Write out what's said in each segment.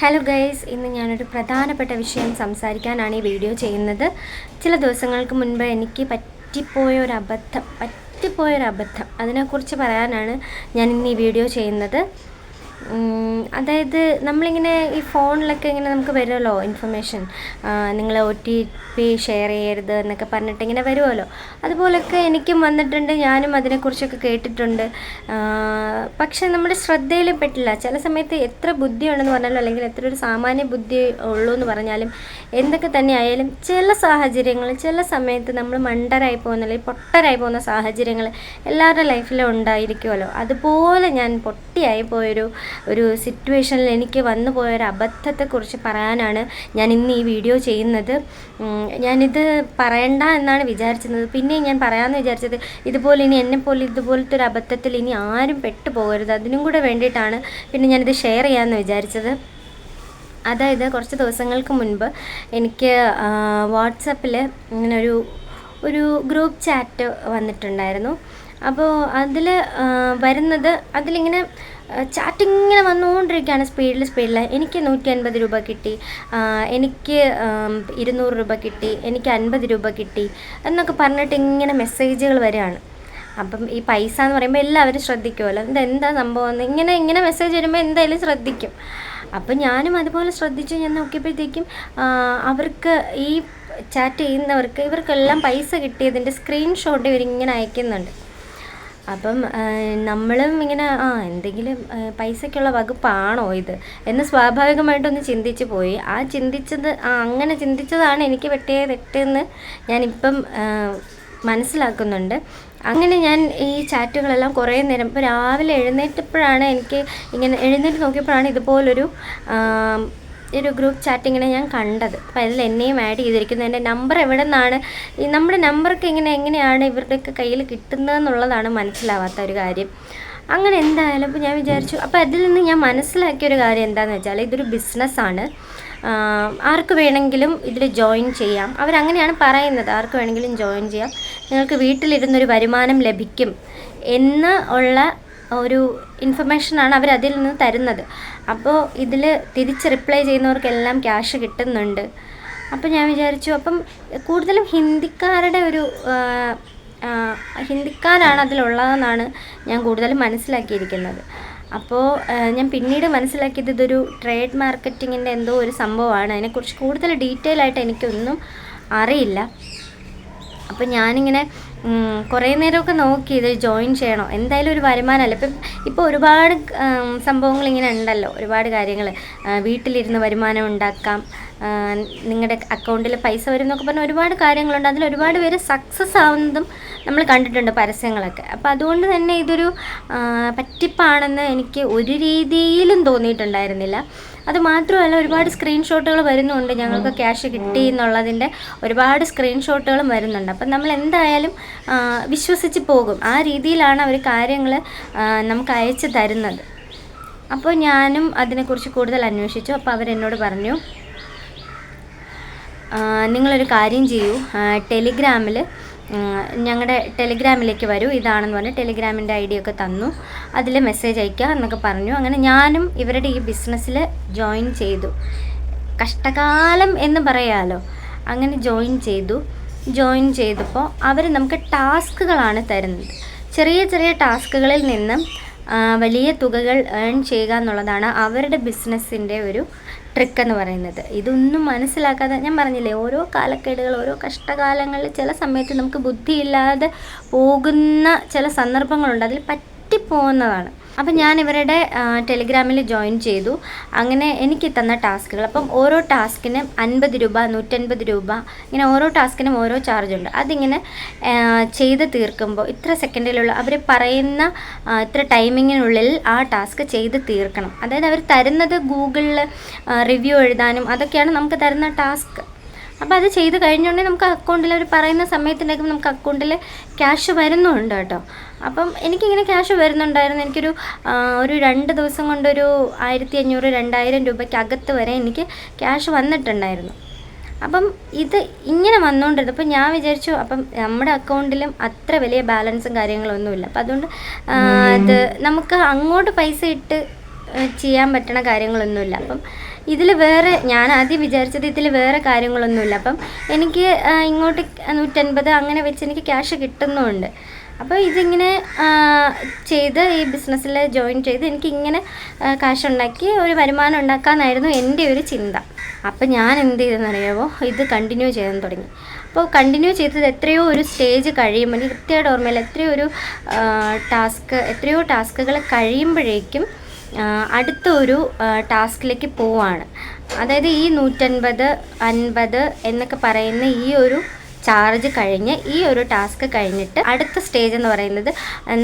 Hello guys ഇന്ന് ഞാനൊരു പ്രധാനപ്പെട്ട വിഷയം സംസാരിക്കാനാണ് ഈ വീഡിയോ ചെയ്യുന്നത്. ചില ദിവസങ്ങൾക്ക് മുൻപ് എനിക്ക് പറ്റിപ്പോയ ഒരു അബദ്ധം പറ്റിപ്പോയ ഒരു അബദ്ധം. അതിനെക്കുറിച്ച് പറയാനാണ് ഞാൻ ഇന്ന് ഈ വീഡിയോ ചെയ്യുന്നത്. അതായത് നമ്മളിങ്ങനെ ഈ ഫോണിലൊക്കെ ഇങ്ങനെ നമുക്ക് വരുമല്ലോ ഇൻഫർമേഷൻ നിങ്ങൾ ഒ ടി പി ഷെയർ ചെയ്യരുത് എന്നൊക്കെ പറഞ്ഞിട്ട് ഇങ്ങനെ വരുമല്ലോ. അതുപോലൊക്കെ എനിക്കും വന്നിട്ടുണ്ട് ഞാനും അതിനെക്കുറിച്ചൊക്കെ കേട്ടിട്ടുണ്ട്. പക്ഷേ നമ്മുടെ ശ്രദ്ധയിൽ പെട്ടില്ല. ചില സമയത്ത് എത്ര ബുദ്ധിയുണ്ടെന്ന് പറഞ്ഞാലും അല്ലെങ്കിൽ എത്ര ഒരു സാമാന്യ ബുദ്ധി ഉള്ളൂ എന്ന് പറഞ്ഞാലും എന്തൊക്കെ തന്നെ ആയാലും ചില സാഹചര്യങ്ങളിൽ ചില സമയത്ത് നമ്മൾ മണ്ടരായി പോകുന്ന അല്ലെങ്കിൽ പൊട്ടരായി പോകുന്ന സാഹചര്യങ്ങൾ എല്ലാവരുടെ ലൈഫിലും ഉണ്ടായിരിക്കുമല്ലോ. അതുപോലെ ഞാൻ പൊട്ടിയായി പോയൊരു ഒരു സിറ്റുവേഷനിൽ എനിക്ക് വന്നു പോയൊരു അബദ്ധത്തെക്കുറിച്ച് പറയാനാണ് ഞാൻ ഇന്ന് ഈ വീഡിയോ ചെയ്യുന്നത്. ഞാനിത് പറയണ്ട എന്നാണ് വിചാരിച്ചത് പിന്നെയും ഞാൻ പറയാമെന്ന് വിചാരിച്ചത് ഇതുപോലെ ഇനി എന്നെപ്പോലെ ഇതുപോലത്തെ ഒരു അബദ്ധത്തിൽ ഇനി ആരും പെട്ടു പോകരുത് അതിനും കൂടെ വേണ്ടിയിട്ടാണ് പിന്നെ ഞാനിത് ഷെയർ ചെയ്യാമെന്ന് വിചാരിച്ചത്. അതായത് കുറച്ച് ദിവസങ്ങൾക്ക് മുൻപ് എനിക്ക് വാട്സപ്പിൽ ഇങ്ങനൊരു ഒരു ഗ്രൂപ്പ് ചാറ്റ് വന്നിട്ടുണ്ടായിരുന്നു. അപ്പോൾ അതിൽ വരുന്നത് അതിലിങ്ങനെ ചാറ്റ് ഇങ്ങനെ വന്നുകൊണ്ടിരിക്കുകയാണ് സ്പീഡിൽ സ്പീഡിൽ എനിക്ക് നൂറ്റി അൻപത് രൂപ കിട്ടി. എനിക്ക് ഇരുന്നൂറ് രൂപ കിട്ടി. എനിക്ക് അൻപത് രൂപ കിട്ടി. എന്നൊക്കെ പറഞ്ഞിട്ട് ഇങ്ങനെ മെസ്സേജുകൾ വരികയാണ്. അപ്പം ഈ പൈസ എന്ന് പറയുമ്പോൾ എല്ലാവരും ശ്രദ്ധിക്കുമല്ലോ. എന്താ സംഭവം ഇങ്ങനെ ഇങ്ങനെ മെസ്സേജ് വരുമ്പോൾ എന്തായാലും ശ്രദ്ധിക്കും. അപ്പം ഞാനും അതുപോലെ ശ്രദ്ധിച്ചു ഞാൻ നോക്കിയപ്പോഴത്തേക്കും അവർക്ക് ഈ ചാറ്റ് ചെയ്യുന്നവർക്ക് ഇവർക്കെല്ലാം പൈസ കിട്ടിയതിന്റെ സ്ക്രീൻഷോട്ട് ഇവരിങ്ങനെ അയക്കുന്നുണ്ട്. അപ്പം നമ്മളും ഇങ്ങനെ ആ എന്തെങ്കിലും പൈസയ്ക്കുള്ള വകുപ്പാണോ ഇത്? എന്ന് സ്വാഭാവികമായിട്ടൊന്ന് ചിന്തിച്ച് പോയി. ആ ചിന്തിച്ചത് ആ അങ്ങനെ ചിന്തിച്ചതാണ് എനിക്ക് പറ്റിയ തെറ്റെന്ന് ഞാനിപ്പം മനസ്സിലാക്കുന്നുണ്ട്. അങ്ങനെ ഞാൻ ഈ ചാറ്റുകളെല്ലാം കുറേ നേരം ഇപ്പോൾ രാവിലെ എഴുന്നേറ്റപ്പോഴാണ് എനിക്ക് ഇങ്ങനെ എഴുന്നേറ്റ് നോക്കിയപ്പോഴാണ് ഇതുപോലൊരു ഒരു ഗ്രൂപ്പ് ചാറ്റിങ്ങനെ ഞാൻ കണ്ടത്. അപ്പോൾ അതിൽ എന്നെയും ആഡ് ചെയ്തിരിക്കുന്നു. എന്റെ നമ്പർ എവിടെ നിന്നാണ്? ഈ നമ്മുടെ നമ്പറൊക്കെ ഇങ്ങനെ എങ്ങനെയാണ് ഇവരുടെയൊക്കെ കയ്യിൽ കിട്ടുന്നതെന്നുള്ളതാണ് മനസ്സിലാവാത്ത ഒരു കാര്യം. അങ്ങനെ എന്തായാലും അപ്പോൾ ഞാൻ വിചാരിച്ചു. അപ്പോൾ അതിൽ നിന്ന് ഞാൻ മനസ്സിലാക്കിയ ഒരു കാര്യം എന്താണെന്ന് വെച്ചാൽ ഇതൊരു ബിസിനസ്സാണ് ആർക്ക് വേണമെങ്കിലും ഇതിൽ ജോയിൻ ചെയ്യാം. അവരങ്ങനെയാണ് പറയുന്നത്. ആർക്ക് വേണമെങ്കിലും ജോയിൻ ചെയ്യാം. നിങ്ങൾക്ക് വീട്ടിലിരുന്നൊരു വരുമാനം ലഭിക്കും എന്ന് ഉള്ള ഒരു ഇൻഫർമേഷനാണ് അവർ അതിൽ നിന്ന് തരുന്നത്. അപ്പോൾ ഇതിൽ തിരിച്ച് റിപ്ലൈ ചെയ്യുന്നവർക്കെല്ലാം ക്യാഷ് കിട്ടുന്നുണ്ട്. അപ്പോൾ ഞാൻ വിചാരിച്ചു അപ്പം കൂടുതലും ഹിന്ദിക്കാരുടെ ഒരു ഹിന്ദിക്കാരാണ് അതിലുള്ളതെന്നാണ് ഞാൻ കൂടുതലും മനസ്സിലാക്കിയിരിക്കുന്നത്. അപ്പോൾ ഞാൻ പിന്നീട് മനസ്സിലാക്കിയത് ഇതൊരു ട്രേഡ് മാർക്കറ്റിങ്ങിന്റെ എന്തോ ഒരു സംഭവമാണ്. അതിനെക്കുറിച്ച് കൂടുതൽ ഡീറ്റെയിൽ ആയിട്ട് എനിക്കൊന്നും അറിയില്ല. അപ്പോൾ ഞാനിങ്ങനെ കുറേ നേരമൊക്കെ നോക്കി ഇത് ജോയിൻ ചെയ്യണോ. എന്തായാലും ഒരു വരുമാനമല്ല. ഇപ്പം ഇപ്പോൾ ഒരുപാട് സംഭവങ്ങൾ ഇങ്ങനെ ഉണ്ടല്ലോ. ഒരുപാട് കാര്യങ്ങൾ വീട്ടിലിരുന്ന് വരുമാനം ഉണ്ടാക്കാം. നിങ്ങളുടെ അക്കൗണ്ടിൽ പൈസ വരും എന്നൊക്കെ പറഞ്ഞ ഒരുപാട് കാര്യങ്ങളുണ്ട്. അതിൽ ഒരുപാട് പേര് സക്സസ് ആവുന്നതും നമ്മൾ കണ്ടിട്ടുണ്ട് പരസ്യങ്ങളൊക്കെ. അപ്പോൾ അതുകൊണ്ട് തന്നെ ഇതൊരു പറ്റിപ്പാണെന്ന് എനിക്ക് ഒരു രീതിയിലും തോന്നിയിട്ടുണ്ടായിരുന്നില്ല. അത് മാത്രമല്ല ഒരുപാട് സ്ക്രീൻഷോട്ടുകൾ വരുന്നുണ്ട്. ഞങ്ങൾക്ക് ക്യാഷ് കിട്ടി എന്നുള്ളതിന്റെ ഒരുപാട് സ്ക്രീൻഷോട്ടുകളും വരുന്നുണ്ട്. അപ്പം നമ്മൾ എന്തായാലും വിശ്വസിച്ച് പോകും. ആ രീതിയിലാണ് അവർ കാര്യങ്ങൾ നമുക്ക് അയച്ചു തരുന്നത്. അപ്പോൾ ഞാനും അതിനെക്കുറിച്ച് കൂടുതൽ അന്വേഷിച്ചു. അപ്പോൾ അവരെന്നോട് പറഞ്ഞു നിങ്ങളൊരു കാര്യം ചെയ്യൂ. ടെലിഗ്രാമിൽ ഞങ്ങളുടെ ടെലിഗ്രാമിലേക്ക് വരൂ. ഇതാണെന്ന് പറഞ്ഞ് ടെലിഗ്രാമിന്റെ ഐ ഡി ഒക്കെ തന്നു. അതിൽ മെസ്സേജ് അയക്കുക എന്നൊക്കെ പറഞ്ഞു. അങ്ങനെ ഞാനും ഇവരുടെ ഈ ബിസിനസ്സിൽ ജോയിൻ ചെയ്തു. കഷ്ടകാലം എന്ന് പറയാലോ അങ്ങനെ ജോയിൻ ചെയ്തു. ജോയിൻ ചെയ്തപ്പോൾ അവർ നമുക്ക് ടാസ്കുകളാണ് തരുന്നത്. ചെറിയ ചെറിയ ടാസ്കുകളിൽ നിന്നും വലിയ തുകകൾ ഏൺ ചെയ്യുക എന്നുള്ളതാണ് അവരുടെ ബിസിനസ്സിന്റെ ഒരു ട്രിക്ക് എന്ന് പറയുന്നത്. ഇതൊന്നും മനസ്സിലാക്കാതെ ഞാൻ പറഞ്ഞില്ലേ ഓരോ കാലക്കേടുകൾ ഓരോ കഷ്ടകാലങ്ങളിൽ ചില സമയത്ത് നമുക്ക് ബുദ്ധിയില്ലാതെ പോകുന്ന ചില സന്ദർഭങ്ങളുണ്ട്. അതിൽ പറ്റിപ്പോകുന്നതാണ് അപ്പം ഞാൻ ഇവരുടെ ടെലിഗ്രാമിൽ ജോയിൻ ചെയ്തു. അങ്ങനെ എനിക്ക് തന്ന ടാസ്കുകൾ. അപ്പം ഓരോ ടാസ്കിനും അൻപത് രൂപ നൂറ്റൻപത് രൂപ ഇങ്ങനെ ഓരോ ടാസ്കിനും ഓരോ ചാർജ് ഉണ്ട്. അതിങ്ങനെ ചെയ്ത് തീർക്കുമ്പോൾ ഇത്ര സെക്കൻഡിലുള്ള അവർ പറയുന്ന ഇത്ര ടൈമിങ്ങിനുള്ളിൽ ആ ടാസ്ക് ചെയ്ത് തീർക്കണം. അതായത് അവർ തരുന്നത് ഗൂഗിളിൽ റിവ്യൂ എഴുതാനും അതൊക്കെയാണ് നമുക്ക് തരുന്ന ടാസ്ക്. അപ്പോൾ അത് ചെയ്ത് കഴിഞ്ഞുകൊണ്ടെങ്കിൽ നമുക്ക് അക്കൗണ്ടിൽ അവർ പറയുന്ന സമയത്തിന്റെയൊക്കെ നമുക്ക് അക്കൗണ്ടിൽ ക്യാഷ് വരുന്നുണ്ട് കേട്ടോ. അപ്പം എനിക്കിങ്ങനെ ക്യാഷ് വരുന്നുണ്ടായിരുന്നു. എനിക്കൊരു ഒരു രണ്ട് ദിവസം കൊണ്ടൊരു ആയിരത്തി അഞ്ഞൂറ് രണ്ടായിരം രൂപയ്ക്ക് അകത്ത് വരെ എനിക്ക് ക്യാഷ് വന്നിട്ടുണ്ടായിരുന്നു. അപ്പം ഇത് ഇങ്ങനെ വന്നുകൊണ്ടിരുന്നു അപ്പം ഞാൻ വിചാരിച്ചു അപ്പം നമ്മുടെ അക്കൗണ്ടിലും അത്ര വലിയ ബാലൻസും കാര്യങ്ങളൊന്നുമില്ല അപ്പം അതുകൊണ്ട് ഇത് നമുക്ക് അങ്ങോട്ട് പൈസ ഇട്ട് ചെയ്യാൻ പറ്റണ കാര്യങ്ങളൊന്നുമില്ല അപ്പം ഇതിൽ വേറെ ഞാൻ ആദ്യം വിചാരിച്ചത് ഇതിൽ വേറെ കാര്യങ്ങളൊന്നുമില്ല. അപ്പം എനിക്ക് ഇങ്ങോട്ട് നൂറ്റൻപത് അങ്ങനെ വെച്ച് എനിക്ക് ക്യാഷ് കിട്ടുന്നുമുണ്ട് അപ്പോൾ ഇതിങ്ങനെ ചെയ്ത് ഈ ബിസിനസ്സിൽ ജോയിൻ ചെയ്ത് എനിക്ക് ഇങ്ങനെ കാശ് ഉണ്ടാക്കി ഒരു വരുമാനം ഉണ്ടാക്കാമെന്നായിരുന്നു എന്റെ ഒരു ചിന്ത. അപ്പോൾ ഞാൻ എന്ത് ചെയ്തെന്നറിയാമോ ഇത് കണ്ടിന്യൂ ചെയ്യാൻ തുടങ്ങി. അപ്പോൾ കണ്ടിന്യൂ ചെയ്തത് എത്രയോ ഒരു സ്റ്റേജ് കഴിയുമ്പോൾ എനിക്ക് കൃത്യമായിട്ട് ഓർമ്മയില്ല. എത്രയോ ഒരു ടാസ്ക് എത്രയോ ടാസ്കുകൾ കഴിയുമ്പോഴേക്കും അടുത്ത ഒരു ടാസ്കിലേക്ക് പോവാണ്. അതായത് ഈ നൂറ്റൻപത് അൻപത് എന്നൊക്കെ പറയുന്ന ഈ ഒരു ചാർജ് കഴിഞ്ഞ് ഈ ഒരു ടാസ്ക് കഴിഞ്ഞിട്ട് അടുത്ത സ്റ്റേജ് എന്ന് പറയുന്നത്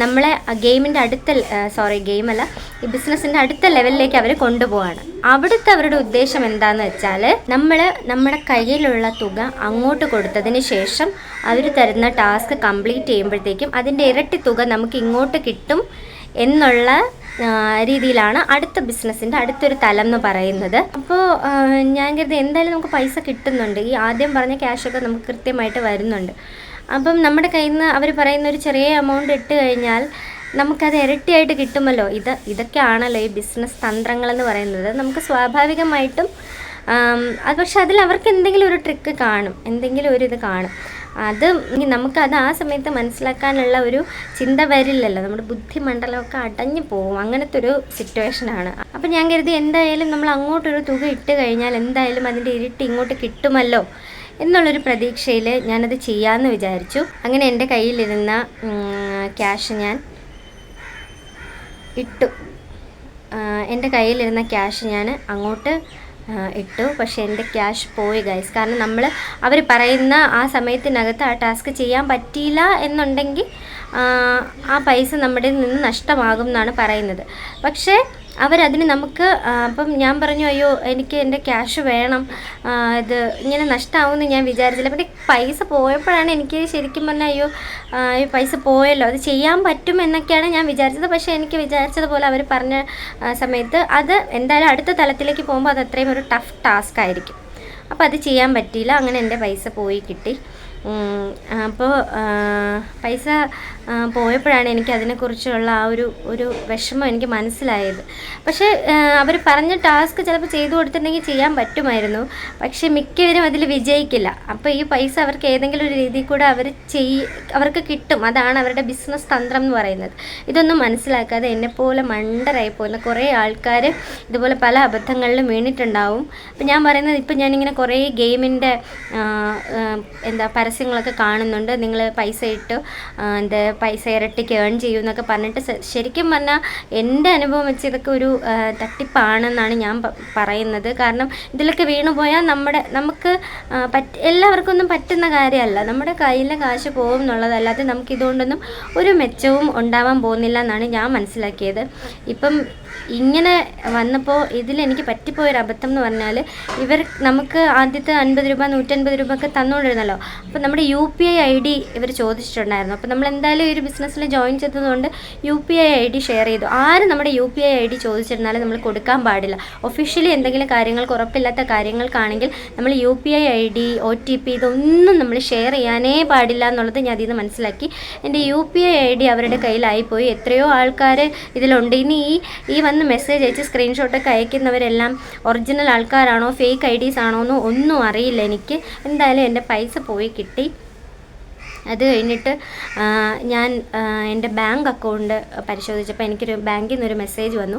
നമ്മളെ ഗെയിമിന്റെ അടുത്ത സോറി ഗെയിമല്ല ഈ ബിസിനസ്സിന്റെ അടുത്ത ലെവലിലേക്ക് അവർ കൊണ്ടുപോവാണ്. അവിടുത്തെ അവരുടെ ഉദ്ദേശം എന്താണെന്ന് വെച്ചാൽ നമ്മൾ നമ്മുടെ കയ്യിലുള്ള തുക അങ്ങോട്ട് കൊടുത്തതിന് ശേഷം അവർ തരുന്ന ടാസ്ക് കംപ്ലീറ്റ് ചെയ്യുമ്പോഴത്തേക്കും അതിന്റെ ഇരട്ടി തുക നമുക്ക് ഇങ്ങോട്ട് കിട്ടും എന്നുള്ള രീതിയിലാണ് അടുത്ത ബിസിനസ്സിന്റെ അടുത്തൊരു തലം എന്ന് പറയുന്നത് അപ്പോൾ ഞാൻ കരുതി എന്തായാലും നമുക്ക് പൈസ കിട്ടുന്നുണ്ട്. ഈ ആദ്യം പറഞ്ഞ ക്യാഷൊക്കെ നമുക്ക് കൃത്യമായിട്ട് വരുന്നുണ്ട്. അപ്പം നമ്മുടെ കയ്യിൽ നിന്ന് അവർ പറയുന്ന ഒരു ചെറിയ എമൗണ്ട് ഇട്ട് കഴിഞ്ഞാൽ നമുക്കത് ഇരട്ടിയായിട്ട് കിട്ടുമല്ലോ. ഇത് ഇതൊക്കെയാണല്ലോ ഈ ബിസിനസ് തന്ത്രങ്ങളെന്ന് പറയുന്നത്. നമുക്ക് സ്വാഭാവികമായിട്ടും അത് പക്ഷെ അതിൽ അവർക്ക് എന്തെങ്കിലും ഒരു ട്രിക്ക് കാണും. എന്തെങ്കിലും ഒരു ഇത് കാണും. അത് നമുക്ക് നമുക്കത് ആ സമയത്ത് മനസ്സിലാക്കാനുള്ള ഒരു ചിന്ത വരില്ലല്ലോ. നമ്മുടെ ബുദ്ധിമണ്ഡലമൊക്കെ അടഞ്ഞു പോകും. അങ്ങനത്തെ ഒരു സിറ്റുവേഷനാണ് അപ്പം ഞാൻ കരുതി എന്തായാലും നമ്മൾ അങ്ങോട്ടൊരു തുക ഇട്ട് കഴിഞ്ഞാൽ എന്തായാലും അതിന്റെ ഇരട്ടി ഇങ്ങോട്ട് കിട്ടുമല്ലോ എന്നുള്ളൊരു പ്രതീക്ഷയിൽ ഞാനത് ചെയ്യാമെന്ന് വിചാരിച്ചു. അങ്ങനെ എന്റെ കയ്യിലിരുന്ന ക്യാഷ് ഞാൻ ഇട്ടു. എന്റെ കയ്യിലിരുന്ന ക്യാഷ് ഞാൻ അങ്ങോട്ട് ഇട്ടു. പക്ഷേ എന്റെ ക്യാഷ് പോയി ഗൈസ് കാരണം നമ്മൾ അവർ പറയുന്ന ആ സമയത്തിനകത്ത് ആ ടാസ്ക് ചെയ്യാൻ പറ്റിയില്ല എന്നുണ്ടെങ്കിൽ ആ പൈസ നമ്മുടെ നിന്ന് നഷ്ടമാകും എന്നാണ് പറയുന്നത്. പക്ഷേ അവരതിന് നമുക്ക് അപ്പം ഞാൻ പറഞ്ഞു അയ്യോ എനിക്ക് എന്റെ ക്യാഷ് വേണം. ഇത് ഇങ്ങനെ നഷ്ടമാവുമെന്ന് ഞാൻ വിചാരിച്ചില്ല. പിന്നെ പൈസ പോയപ്പോഴാണ് എനിക്ക് ശരിക്കും പറഞ്ഞാൽ അയ്യോ പൈസ പോയല്ലോ. അത് ചെയ്യാൻ പറ്റും എന്നൊക്കെയാണ് ഞാൻ വിചാരിച്ചത്. പക്ഷേ എനിക്ക് വിചാരിച്ചതുപോലെ അവർ പറഞ്ഞ സമയത്ത് അത് എന്തായാലും അടുത്ത തലത്തിലേക്ക് പോകുമ്പോൾ അത് അത്രയും ഒരു ടഫ് ടാസ്ക് ആയിരിക്കും. അപ്പോൾ അത് ചെയ്യാൻ പറ്റിയില്ല. അങ്ങനെ എന്റെ പൈസ പോയി കിട്ടി. അപ്പോൾ പൈസ പോയപ്പോഴാണ് എനിക്ക് അതിനെക്കുറിച്ചുള്ള ആ ഒരു ഒരു വിഷമം എനിക്ക് മനസ്സിലായത്. പക്ഷേ അവർ പറഞ്ഞ ടാസ്ക് ചിലപ്പോൾ ചെയ്തു കൊടുത്തിട്ടുണ്ടെങ്കിൽ ചെയ്യാൻ പറ്റുമായിരുന്നു. പക്ഷേ മിക്കവരും അതിൽ വിജയിക്കില്ല. അപ്പോൾ ഈ പൈസ അവർക്ക് ഏതെങ്കിലും ഒരു രീതിയിൽ കൂടെ അവർ ചെയ് അവർക്ക് കിട്ടും. അതാണ് അവരുടെ ബിസിനസ് തന്ത്രം എന്ന് പറയുന്നത്. ഇതൊന്നും മനസ്സിലാക്കാതെ എന്നെപ്പോലെ മണ്ടരായി പോകുന്ന കുറേ ആൾക്കാർ ഇതുപോലെ പല അബദ്ധങ്ങളിലും വീണിട്ടുണ്ടാവും. അപ്പം ഞാൻ പറയുന്നത് ഇപ്പം ഞാനിങ്ങനെ കുറേ ഗെയിമിന്റെ എന്താ പരസ്യങ്ങളൊക്കെ കാണുന്നുണ്ട്. നിങ്ങൾ പൈസ ഇട്ട് എന്താ പൈസ ഇരട്ടിക്ക് ഏൺ ചെയ്യും എന്നൊക്കെ പറഞ്ഞിട്ട് ശരിക്കും പറഞ്ഞാൽ എന്റെ അനുഭവം വെച്ച് ഇതൊക്കെ ഒരു തട്ടിപ്പാണെന്നാണ് ഞാൻ പറയുന്നത്. കാരണം ഇതിലൊക്കെ വീണുപോയാൽ നമ്മുടെ നമുക്ക് പറ്റ എല്ലാവർക്കും ഒന്നും പറ്റുന്ന കാര്യമല്ല. നമ്മുടെ കയ്യിലെ കാശ് പോകും എന്നുള്ളതല്ലാതെ നമുക്ക് ഇതുകൊണ്ടൊന്നും ഒരു മെച്ചവും ഉണ്ടാവാൻ പോകുന്നില്ല എന്നാണ് ഞാൻ മനസ്സിലാക്കിയത്. ഇപ്പം ഇങ്ങനെ വന്നപ്പോൾ ഇതിൽ എനിക്ക് പറ്റിപ്പോയൊരു അബദ്ധം എന്ന് പറഞ്ഞാൽ ഇവർ നമുക്ക് ആദ്യത്തെ അൻപത് രൂപ നൂറ്റൻപത് രൂപ ഒക്കെ തന്നുകൊണ്ടിരുന്നല്ലോ അപ്പോൾ നമ്മുടെ U P I I D ഇവർ ചോദിച്ചിട്ടുണ്ടായിരുന്നു. അപ്പോൾ നമ്മൾ എന്തായാലും ഈ ഒരു ബിസിനസ്സിൽ ജോയിൻ ചെയ്തതുകൊണ്ട് U P I I D share ചെയ്തു. ആരും നമ്മുടെ U P I I D ചോദിച്ചിരുന്നാലും നമ്മൾ കൊടുക്കാൻ പാടില്ല. ഒഫീഷ്യലി എന്തെങ്കിലും കാര്യങ്ങൾക്ക് ഉറപ്പില്ലാത്ത കാര്യങ്ങൾക്കാണെങ്കിൽ നമ്മൾ U P I I D O T P ഇതൊന്നും നമ്മൾ ഷെയർ ചെയ്യാനേ പാടില്ല എന്നുള്ളത് ഞാൻ അതിൽ നിന്ന് മനസ്സിലാക്കി. എന്റെ U P I I D അവരുടെ കയ്യിലായിപ്പോയി. എത്രയോ ആൾക്കാർ ഇതിലുണ്ട്. ഇനി ഈ ഈ വന്ന് മെസ്സേജ് അയച്ച് സ്ക്രീൻഷോട്ടൊക്കെ അയക്കുന്നവരെല്ലാം ഒറിജിനൽ ആൾക്കാരാണോ ഫേക്ക് ഐ ഡീസ് ആണോ എന്നോ ഒന്നും അറിയില്ല എനിക്ക്. എന്തായാലും എന്റെ പൈസ പോയി കിട്ടി. അത് കഴിഞ്ഞിട്ട് ഞാൻ എന്റെ ബാങ്ക് അക്കൗണ്ട് പരിശോധിച്ചപ്പോൾ എനിക്കൊരു ബാങ്കിൽ നിന്നൊരു മെസ്സേജ് വന്നു.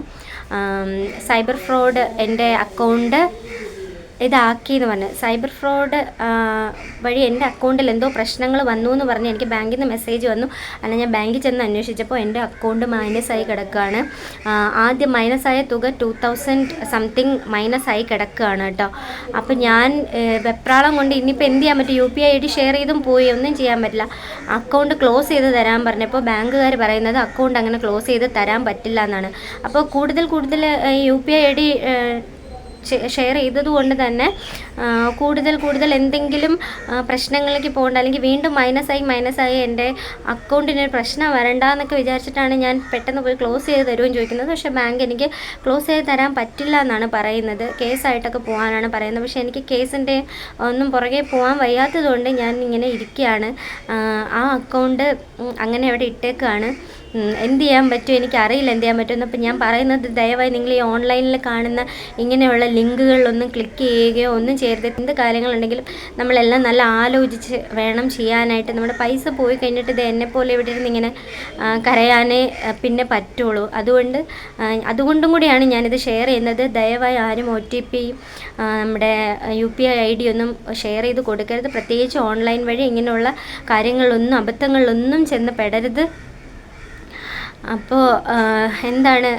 സൈബർ ഫ്രോഡ് എന്റെ അക്കൗണ്ട് ഇതാക്കി എന്ന് പറഞ്ഞ്. സൈബർ ഫ്രോഡ് വഴി എന്റെ അക്കൗണ്ടിൽ എന്തോ പ്രശ്നങ്ങൾ വന്നു എന്ന് പറഞ്ഞ് എനിക്ക് ബാങ്കിൽ നിന്ന് മെസ്സേജ് വന്നു. അങ്ങനെ ഞാൻ ബാങ്കിൽ ചെന്ന് അന്വേഷിച്ചപ്പോൾ എന്റെ അക്കൗണ്ട് മൈനസ് ആയി കിടക്കുകയാണ്. ആദ്യം മൈനസ് ആയ തുക ടു തൗസൻഡ് സംതിങ് മൈനസ് ആയി കിടക്കുകയാണ് കേട്ടോ. അപ്പോൾ ഞാൻ വെപ്രാളം കൊണ്ട് ഇനിയിപ്പോൾ എന്ത് ചെയ്യാൻ പറ്റും? U P I D share ചെയ്തും പോയി. ഒന്നും ചെയ്യാൻ പറ്റില്ല. അക്കൗണ്ട് ക്ലോസ് ചെയ്ത് തരാൻ പറഞ്ഞപ്പോൾ ബാങ്കുകാർ പറയുന്നത് അക്കൗണ്ട് അങ്ങനെ ക്ലോസ് ചെയ്ത് തരാൻ പറ്റില്ല എന്നാണ്. അപ്പോൾ കൂടുതൽ കൂടുതൽ U P I D share ചെയ്തതുകൊണ്ട് തന്നെ കൂടുതൽ കൂടുതൽ എന്തെങ്കിലും പ്രശ്നങ്ങളിലേക്ക് പോകണ്ട അല്ലെങ്കിൽ വീണ്ടും മൈനസായി മൈനസായി എന്റെ അക്കൗണ്ടിന് പ്രശ്നം വരണ്ട എന്നൊക്കെ വിചാരിച്ചിട്ടാണ് ഞാൻ പെട്ടെന്ന് പോയി ക്ലോസ് ചെയ്ത് തരുമെന്ന് ചോദിക്കുന്നത്. പക്ഷേ ബാങ്ക് എനിക്ക് ക്ലോസ് ചെയ്ത് തരാൻ പറ്റില്ല എന്നാണ് പറയുന്നത്. കേസായിട്ടൊക്കെ പോകാനാണ് പറയുന്നത്. പക്ഷേ എനിക്ക് കേസിന്റെ ഒന്നും പുറകെ പോകാൻ വയ്യാത്തതുകൊണ്ട് ഞാൻ ഇങ്ങനെ ഇരിക്കുകയാണ്. ആ, അക്കൗണ്ട് അങ്ങനെ അവിടെ ഇട്ടേക്കാണ്. എന്ത് ചെയ്യാൻ പറ്റും? എനിക്കറിയില്ല എന്ത് ചെയ്യാൻ പറ്റുമെന്ന് അപ്പം ഞാൻ പറയുന്നത് ദയവായി നിങ്ങൾ ഈ ഓൺലൈനിൽ കാണുന്ന ഇങ്ങനെയുള്ള ലിങ്കുകളിലൊന്നും ക്ലിക്ക് ചെയ്യുകയോ ഒന്നും ചെയ്യരുത്. എന്ത് കാര്യങ്ങളുണ്ടെങ്കിലും നമ്മളെല്ലാം നല്ല ആലോചിച്ച് വേണം ചെയ്യാനായിട്ട്. നമ്മുടെ പൈസ പോയി കഴിഞ്ഞിട്ട് ഇത് എന്നെപ്പോലെ ഇവിടെ ഇരുന്ന് ഇങ്ങനെ കരയാനേ പിന്നെ പറ്റുള്ളൂ. അതുകൊണ്ട് അതുകൊണ്ടും കൂടിയാണ് ഞാനിത് ഷെയർ ചെയ്യുന്നത്. ദയവായി ആരും ഒ ടി പി നമ്മുടെ U P I I D ഒന്നും ഷെയർ ചെയ്ത് കൊടുക്കരുത്. പ്രത്യേകിച്ച് ഓൺലൈൻ വഴി ഇങ്ങനെയുള്ള കാര്യങ്ങളിലൊന്നും അബദ്ധങ്ങളിലൊന്നും ചെന്ന് പെടരുത്. അപ്പോൾ എന്താണ്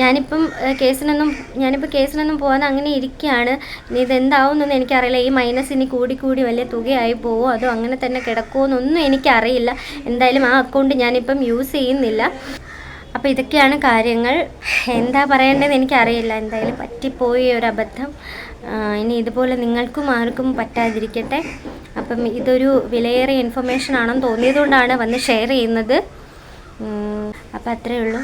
ഞാനിപ്പം കേസിനൊന്നും ഞാനിപ്പോൾ കേസിനൊന്നും പോകാതെ അങ്ങനെ ഇരിക്കുകയാണ് ഇനി ഇതെന്താവുമെന്നൊന്നും എനിക്കറിയില്ല. ഈ മൈനസ് ഇനി കൂടി കൂടി വലിയ തുകയായി പോവോ? അതോ അങ്ങനെ തന്നെ കിടക്കുമോ എന്നൊന്നും എനിക്കറിയില്ല. എന്തായാലും ആ അക്കൗണ്ട് ഞാനിപ്പം യൂസ് ചെയ്യുന്നില്ല. അപ്പോൾ ഇതൊക്കെയാണ് കാര്യങ്ങൾ. എന്താ പറയേണ്ടതെന്ന് എനിക്കറിയില്ല. എന്തായാലും പറ്റിപ്പോയി ഒരു അബദ്ധം. ഇനി ഇതുപോലെ നിങ്ങൾക്കും ആർക്കും പറ്റാതിരിക്കട്ടെ. അപ്പം ഇതൊരു വിലയേറിയ ഇൻഫർമേഷൻ ആണെന്ന് തോന്നിയതുകൊണ്ടാണ് വന്ന് ഷെയർ ചെയ്യുന്നത്. ഉം, അപ്പം അത്രയേ ഉള്ളൂ.